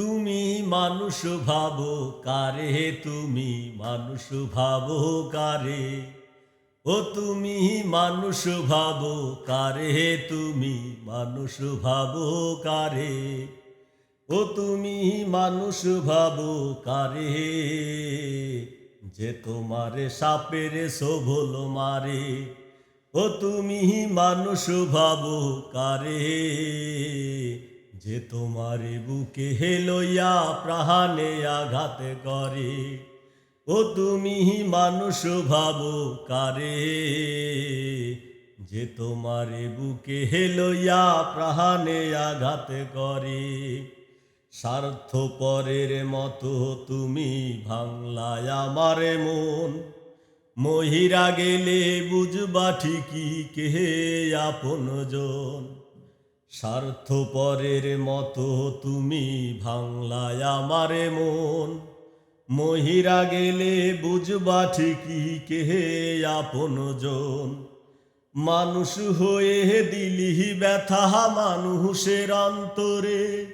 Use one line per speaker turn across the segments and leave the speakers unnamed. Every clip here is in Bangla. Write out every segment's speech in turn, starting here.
তুমি মানুষ ভাবো কারে? তুমি মানুষ ভাবো কারে? ও তুমি মানুষ ভাবো কারে? তুমি মানুষ ভাবো কারে? ও তুমি মানুষ ভাবো কারে? যে তোমারে সাপের শোভল মারে। ও তুমি মানুষ ভাবো কারে? যে তোমারে বুকে হেলইয়া প্রাণে আঘাত করে, ও তুমি মানুষ ভাবো কারে? যে তোমার বুকে হেলইয়া প্রাণে আঘাত করে স্বার্থ পরের মতো তুমি ভাঙলায় আমারে মন। মহিরা গেলে বুঝবা ঠিকই কে আপন স্বার্থ পরের মতো তুমি ভাঙলায় আমারে মন। মহিরা গেলে বুঝবা ঠিকই কে আপন জন। মানুষ হয়ে দিলি ব্যথা মানুষের অন্তরে।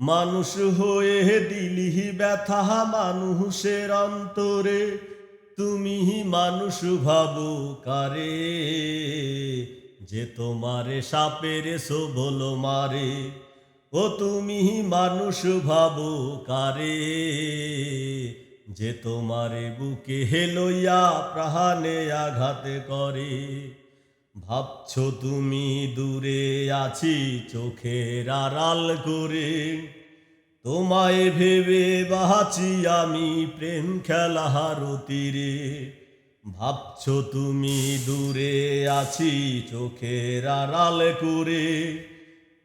মানুষ হয়ে দিলি ব্যথা মানুষের অন্তরে। তুমি মানুষ ভাবো কারে? যে তোমারে সাপের শোভল মারে, ও তুমি মানুষ ভাবো কারে। যে তোমারে বুকে হেলইয়া প্রাণে আঘাত করে, ভাবছ তুমি দূরে আছি চোখের আড়াল করে। তোমায় ভেবে বাঁচি আমি প্রেম খেলা তীরে ভাবছ তুমি দূরে আছি চোখের আড়াল করে।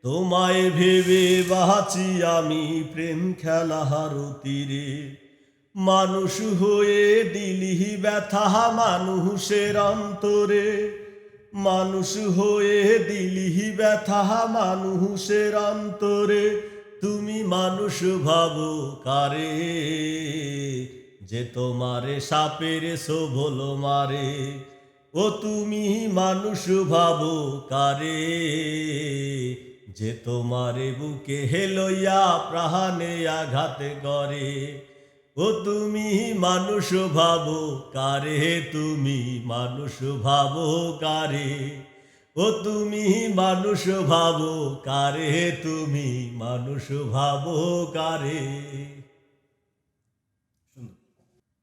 তোমায় ভেবে বাঁচি আমি প্রেম খেলা তীরে মানুষ হয়ে দিলি ব্যথা মানুষের অন্তরে। মানুষ হয়ে দিলি ব্যথা মানুষের অন্তরে। তুমি মানুষ ভাবো কারে? যে তোমারে সাপের শোভল মারে, ও তুমি মানুষ ভাবো কারে। যে তোমারে বুকে হেলইয়া প্রাণে আঘাত করে, ও তুমি মানুষ ভাবো কারে, তুমি মানুষ ভাবো কারে। ও তুমি মানুষ ভাবো কারে, তুমি মানুষ ভাবো কারে।